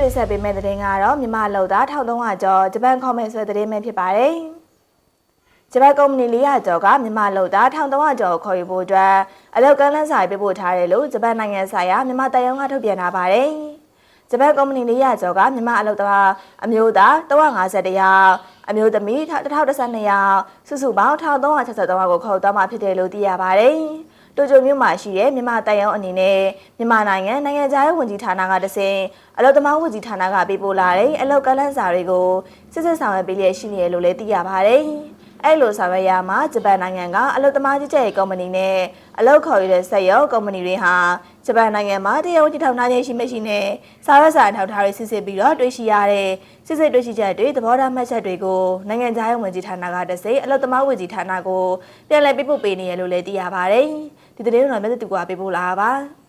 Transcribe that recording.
တင်ဆက်ပေးမယ့်သတင်းကတော့မြန်မာလောက်သား1300ကျော်ဂျပန်ကော်မန့်ဆွဲသတင်းပဲဖြစ်ပါတယ်။ဂျပန်ကုမ္ပဏီ400ကျော်ကမြန်မာလောက်သား1300ကျော်ကိုခေါ်ယူဖို့အတွက်အလောက်ကမ်းလန်းစာပေးပို့ထားတယ်လို့ဂျပန်နိုင်ငံဆိုင်ရာမြန်မာတပ်ရုံးကထုတ်ပြန်ထားပါတယ်။ဂျပန်ကုမ္ပဏီ400ကျော်ကမြန်မာအလုပ်သမားအမျိုးသား350ယောက်အမျိုးသမီး1012ယောက်စုစုပေါင်း1363ယောက်ကိုခေါ်သွားမှာဖြစ်တယ်လို့သိရပါတယ်။ တိုကျိုမြို့မှာရှိတဲ့မြန်မာတိုင်ရုံအနေနဲ့မြန်မာနိုင်ငံနိုင်ငံခြားရေးဝန်ကြီးဌာနကတဆင်အလုပ်သမားဝန်ကြီးဌာနကပေးပို့လာတဲ့အလုပ်ကလန်းစာတွေကိုစစ်စစ်ဆောင်ရွက်ပေးလျက်ရှိနေရလို့လည်းသိရပါတယ်။ အဲ့လိုဆောင်ရွက်ရမှာဂျပန်နိုင်ငံကအလုပ်သမားကြီးကြပ်ရေးကုမ္ပဏီနဲ့အလုပ်ခေါ်ယူတဲ့စက်ရုံကုမ္ပဏီတွေဟာဂျပန်နိုင်ငံမှာတရားဝင်ထောက်ထားခြင်းရှိမရှိနဲ့စာရွက်စာထောက်ထားတွေစစ်စစ်ပြီးတော့တွေ့ရှိရတဲ့စစ်စစ်တွေ့ရှိချက်တွေသဘောထားမှတ်ချက်တွေကိုနိုင်ငံခြားရေးဝန်ကြီးဌာနကတစေအလုပ်သမားဝန်ကြီးဌာနကိုပြန်လည်ပေးပို့ပေးနေရလို့လည်းသိရပါတယ်။ဒီသတင်းတော့မြတ်တူကပေးပို့လာပါ။